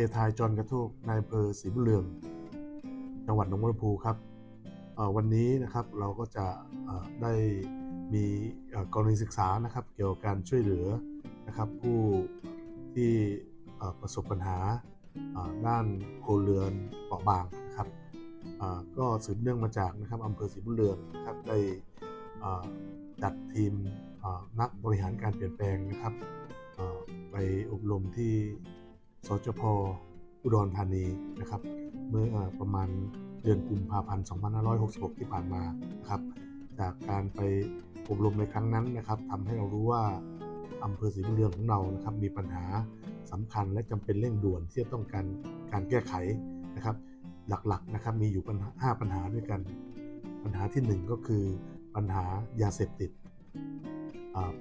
เพทายจอนกระโทกนายอำเภอศรีบุญเรือง จังหวัดหนองบัวลำพูครับวันนี้นะครับเราก็จะได้มีกรณีศึกษานะครับ เกี่ยวกับการช่วยเหลือนะครับ ผู้ที่ประสบปัญหาด้านโคเรือนเปราะบางนะครับก็สืบเนื่องมาจากนะครับอำเภอศรีบุญเรืองนะครับได้จัดทีมนักบริหารการเปลี่ยนแปลงนะครับไปอบรมที่ สจพอุดรธานีนะครับ เมื่อประมาณเดือนกุมภาพันธ์ 2566 ที่ผ่านมานะครับจากการไปอบรมในครั้งนั้นนะครับทำให้เรารู้ว่าอำเภอศรีบุญเรืองของเรานะครับ มีปัญหาสำคัญและจำเป็นเร่งด่วนที่จะต้องการการแก้ไขนะครับ หลักๆนะครับมีอยู่ปัญหาห้าปัญหาด้วยกัน ปัญหาที่หนึ่งก็คือปัญหายาเสพติด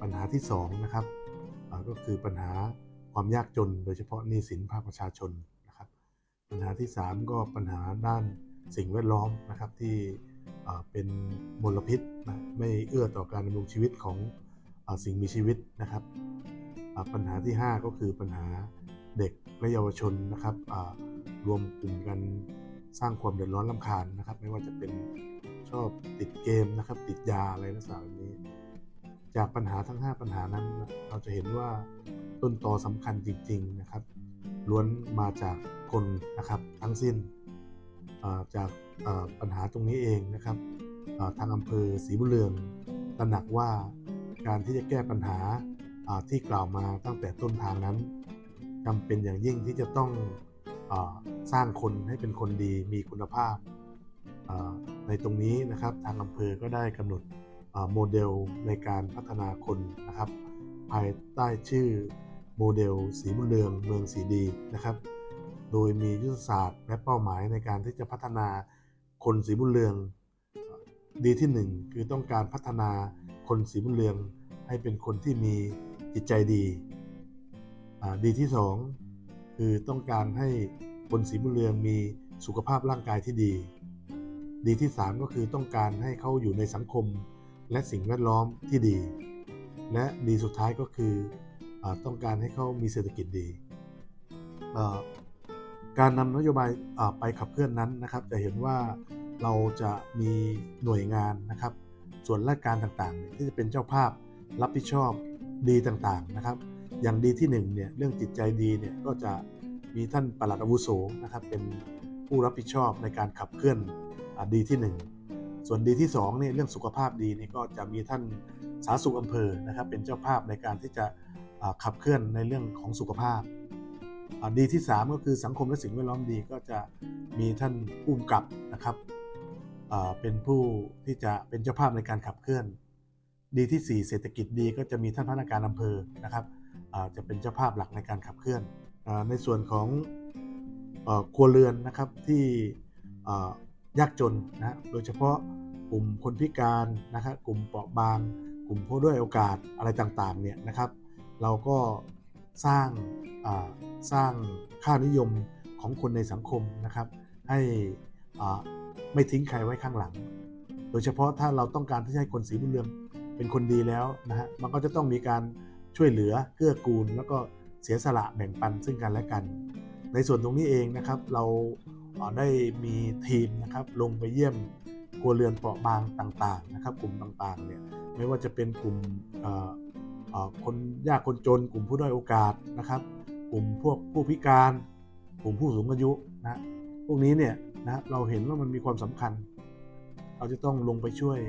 ปัญหาที่สองนะครับก็คือปัญหา ความยากจน โดยเฉพาะหนี้สินภาคประชาชนนะครับ ปัญหาที่ 3 ก็ปัญหาด้านสิ่งแวดล้อมนะครับที่เป็นมลพิษนะไม่เอื้อต่อการดำรงชีวิตของอสิ่งมีชีวิตนะครับ ปัญหาที่ 5 ก็คือปัญหาเด็กและเยาวชนนะครับรวมกลุ่มกันสร้างความเดือดร้อนลำคาญนะครับ ไม่ว่าจะเป็นชอบติดเกมนะครับ ติดยาอะไรลักษณะแบบนี้ จากปัญหาทั้ง 5 ปัญหานั้น เราจะเห็นว่าต้นตอสำคัญจริง ๆนะครับ ล้วนมาจากคนนะครับทั้งสิ้นจากปัญหาตรงนี้เองนะครับทางอำเภอศรีบุเรืองตระหนักว่าการที่จะแก้ปัญหาที่กล่าวมาตั้งแต่ต้นทางนั้นจำเป็นอย่างยิ่งที่จะต้องอสร้างคนให้เป็นคนดีมีคุณภาพในตรงนี้นะครับ ทางอำเภอก็ได้กำหนด โมเดลในการพัฒนาคนนะครับ ภายใต้ชื่อโมเดลสีบุญเรืองเมืองสีดีนะครับ โดยมียุทธศาสตร์และเป้าหมายในการที่จะพัฒนาคนสีบุญเรือง ดีที่หนึ่งคือต้องการพัฒนาคนสีบุญเรือง ให้เป็นคนที่มีจิตใจดี ดีที่สองคือต้องการให้คนสีบุญเรืองมีสุขภาพร่างกายที่ดี ดีที่สามก็คือต้องการให้เขาอยู่ในสังคม และสิ่งแวดล้อมที่ดี และดีสุดท้ายก็คืออต้องการให้เขามีเศรษฐกิจดี การนำนโยบายไปขับเคลื่อนนั้นนะครับ จะเห็นว่าเราจะมีหน่วยงานนะครับ ส่วนราชการต่างๆ ที่จะเป็นเจ้าภาพรับผิดชอบดีต่างๆนะครับ อย่างดีที่หนึ่งเนี่ยเรื่องจิตใจดีเนี่ยก็จะมีท่านปลัดอาวุโสนะครับเป็นผู้รับผิดชอบในการขับเคลื่อนอดีที่หนึ่ง ส่วนดีที่2เนี่ยเรื่องสุขภาพดีนี่ก็จะมีท่านสาธารณสุขอำเภอนะครับเป็นเจ้าภาพในการที่จะขับเคลื่อนในเรื่องของสุขภาพ ดีที่ 3 ก็คือสังคมและสิ่งแวดล้อมดีก็จะมีท่านผู้กำกับนะครับเป็นผู้ที่จะเป็นเจ้าภาพในการขับเคลื่อน ดีที่ 4 เศรษฐกิจดีก็จะมีท่านพนักงานอำเภอนะครับจะเป็นเจ้าภาพหลักในการขับเคลื่อน ในส่วนของครัวเรือนนะครับที่ ยากจนนะโดยเฉพาะกลุ่มคนพิการนะครับกลุ่มเปราะบาง กลุ่มผู้ด้อยโอกาสอะไรต่างๆเนี่ยนะครับ เราก็สร้างสร้างค่านิยมของคนในสังคมนะครับ ให้ไม่ทิ้งใครไว้ข้างหลัง โดยเฉพาะถ้าเราต้องการที่จะให้คนสีบุญเรืองเป็นคนดีแล้วนะฮะมันก็จะต้องมีการช่วยเหลือเกื้อกูล แล้วก็เสียสละแบ่งปันซึ่งกันและกัน ในส่วนตรงนี้เองนะครับ เรา ได้มีทีมนะครับลงไปเยี่ยมครัวเรือนเปราะบางต่างๆนะครับ กลุ่มต่างๆเนี่ยไม่ว่าจะเป็นกลุ่มคนยากคนจน กลุ่มผู้ด้อยโอกาสนะครับ กลุ่มพวกผู้พิการ กลุ่มผู้สูงอายุนะพวกนี้เนี่ยนะเราเห็นว่ามันมีความสำคัญ เราจะต้องลงไปช่วย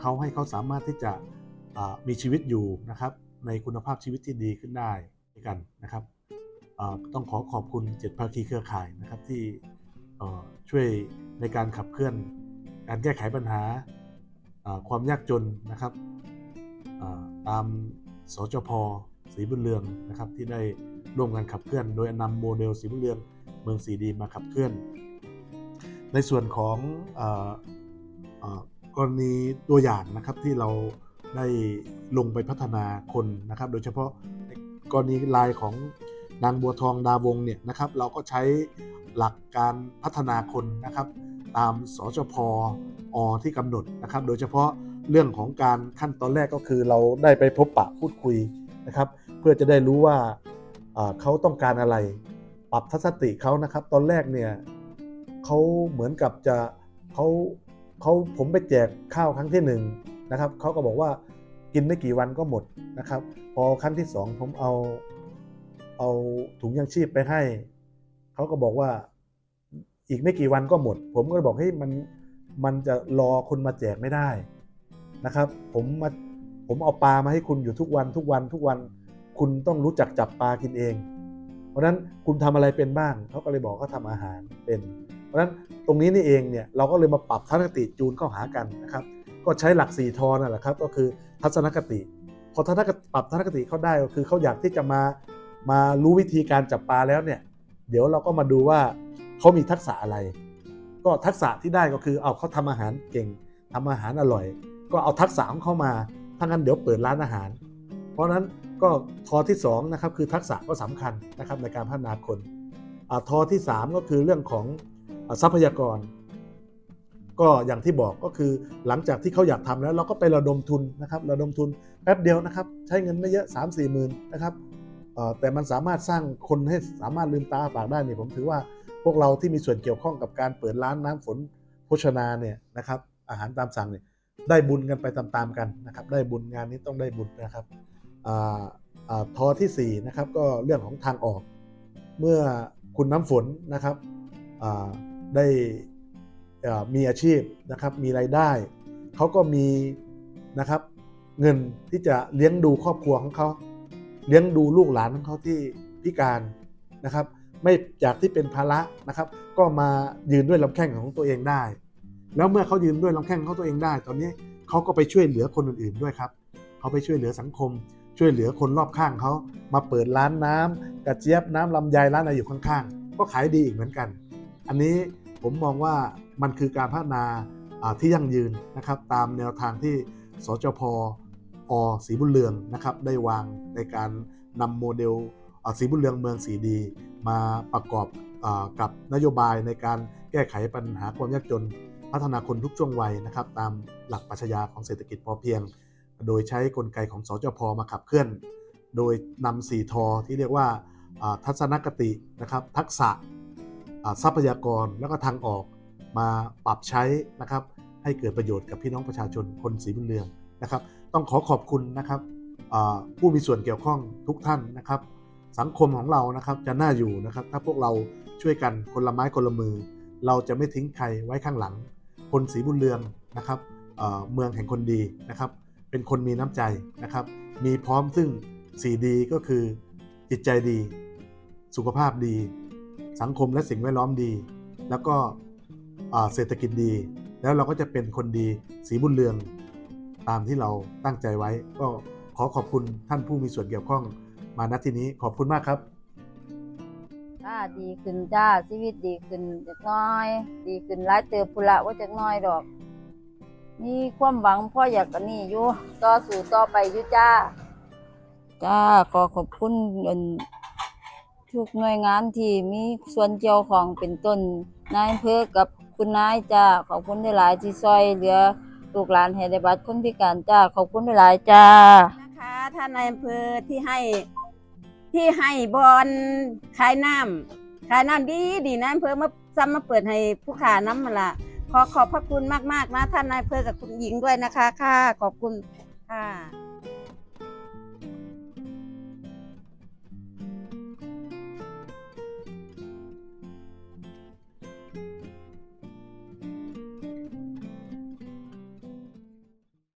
เขาให้เขาสามารถที่จะมีชีวิตอยู่นะครับ ในคุณภาพชีวิตที่ดีขึ้นได้ด้วยกันนะครับต้องขอขอบคุณเจ็ดภาคีเครือข่ายนะครับที่ ช่วยในการขับเคลื่อนการแก้ไขปัญหาความยากจนนะครับตามสจพศรีบุญเรืองนะครับที่ได้ร่วมกันขับเคลื่อน โดยนำโมเดลศรีบุญเรืองเมืองสีดีมาขับเคลื่อน ในส่วนของออกรณีตัวอย่างนะครับที่เราได้ลงไปพัฒนาคนนะครับ โดยเฉพาะกรณีลายของนางบัวทองดาวงเนี่ยนะครับ เราก็ใช้ หลักการพัฒนาคนนะครับตามสจพอที่กำหนดนะครับ โดยเฉพาะเรื่องของการขั้นตอนแรกก็คือเราได้ไปพบปะพูดคุยนะครับ เพื่อจะได้รู้ว่าเขาต้องการอะไร ปรับทัศนคติเขานะครับ ตอนแรกเนี่ยเขาเหมือนกับจะเขาเขาผมไปแจกข้าวครั้งที่หนึ่งนะครับเขาก็บอกว่ากินไม่กี่วันก็หมดนะครับ พอครั้งที่สองผมเอาเอาถุงยังชีพไปให้ เขาก็บอกว่าอีกไม่กี่วันก็หมด ผมก็เลยบอกเฮ้ยมันมันจะรอคนมาแจกไม่ได้นะครับ ผมมาผมเอาปลามาให้คุณอยู่ทุกวันทุกวันทุกวันคุณต้องรู้จักจับปลากินเอง เพราะนั้นคุณทำอะไรเป็นบ้างเขาก็เลยบอกเขาทำอาหารเป็น เพราะนั้นตรงนี้นี่เองเนี่ยเราก็เลยมาปรับทัศนคติจูนเข้าหากันนะครับ ก็ใช้หลัก4ทอนั่นแหละครับ ก็คือทัศนคติพอทัศนคติปรับทัศนคติเขาได้ก็คือเขาอยากที่จะมามารู้วิธีการจับปลาแล้วเนี่ย เดี๋ยวเราก็มาดูว่าเขามีทักษะอะไร ก็ทักษะที่ได้ก็คือเอาเขาทำอาหารเก่งทำอาหารอร่อย ก็เอาทักษะของเขามาถ้างั้นเดี๋ยวเปิดร้านอาหาร เพราะฉะนั้นก็ทอที่2นะครับคือทักษะก็สำคัญนะครับในการพัฒนาคนอทอที่ 3 ก็คือเรื่องของทรัพยากร ก็อย่างที่บอกก็คือหลังจากที่เขาอยากทำแล้วเราก็ไประดมทุนนะครับ ระดมทุนแป๊บเดียวนะครับ ใช้เงินไม่เยอะ 3 4มสี่หมื่นนะครับ แต่มันสามารถสร้างคนให้สามารถลืมตาปากได้เนี่ยผมถือว่าพวกเราที่มีส่วนเกี่ยวข้องกับการเปิดร้านน้ำฝนโภชนาเนี่ยนะครับอาหารตามสั่งเนี่ยได้บุญกันไปตามๆกันนะครับได้บุญงานนี้ต้องได้บุญนะครับออ่าทอที่4นะครับก็เรื่องของทางออก เมื่อคุณน้ำฝนนะครับได้มีอาชีพนะครับมีรายได้ เขาก็มีนะครับเงินที่จะเลี้ยงดูครอบครัวของเขา เลี้ยงดูลูกหลานของเขาที่พิการนะครับ ไม่จากที่เป็นภาระนะครับ ก็มายืนด้วยลำแข้งของตัวเองได้ แล้วเมื่อเขายืนด้วยลำแข้งของเขาตัวเองได้ ตอนนี้เขาก็ไปช่วยเหลือคนอื่นๆด้วยครับเขาไปช่วยเหลือสังคม ช่วยเหลือคนรอบข้างเขามาเปิดร้านน้ำกระเจี๊ยบน้ำลำไยร้านอะไรอยู่ข้างๆ ก็ขายดีอีกเหมือนกัน อันนี้ผมมองว่ามันคือการพัฒนาที่ยั่งยืนนะครับ ตามแนวทางที่สจพ อศรีบุญเรืองนะครับได้วางในการนำโมเดลอ.สีบุญเรืองเมืองสีดี มาประกอบอกับนโยบายในการแก้ไขปัญหาความยากจน พัฒนาคนทุกช่วงวัยนะครับตามหลักปรัชญาของเศรษฐกิจพอเพียง โดยใช้กลไกของสจพมาขับเคลื่อน โดยนำ4ทอที่เรียกว่าทัศนคตินะครับทักษะทรัพยากรแล้วก็ทางออกมาปรับใช้นะครับให้เกิดประโยชน์กับพี่น้องประชาชนคนสีบุญเรืองนะครับ ต้องขอขอบคุณนะครับผู้มีส่วนเกี่ยวข้องทุกท่านนะครับ สังคมของเรานะครับจะน่าอยู่นะครับ ถ้าพวกเราช่วยกันคนละไม้คนละมือ เราจะไม่ทิ้งใครไว้ข้างหลัง คนสีบุญเรืองนะครับเมืองแห่งคนดีนะครับ เป็นคนมีน้ำใจนะครับ มีพร้อมซึ่งสีดีก็คือจิตใจดี สุขภาพดี สังคมและสิ่งแวดล้อมดี แล้วก็เศรษฐกิจดี แล้วเราก็จะเป็นคนดีสีบุญเรือง ตามที่เราตั้งใจไว้ ก็ขอขอบคุณท่านผู้มีส่วนเกี่ยวข้องมาณที่นี้ขอบคุณมากครับจ้าดีขึ้นจ้าชีวิตดีขึ้นจักน้อย ดีขึ้นหลายเติบพุละว่าจักน้อยดอกมีความหวังพ่ออยากกันนี่อยู่ต่อสู่ต่อไปอยู่จ้า จ้าขอขอบคุณทุกหน่วยงานที่มีส่วนเกี่ยวของเป็นต้นนายอำเภอกับคุณนายจ้าขอบคุณหลายๆที่ซอยเหลือ ลูกหลานให้ได้บัตรคนพิการจ้าขอบคุณหลายๆจ้านะคะท่านนายอำเภอที่ให้ที่ให้บอลขายน้ำขายน้ำดีดีนะอำเภอมาซ้ำมาเปิดให้ผู้ขาน้ำมาละขอขอบพระคุณมากๆนะท่านนายอำเภอกับคุณหญิงด้วยนะคะค่ะขอบคุณค่ะ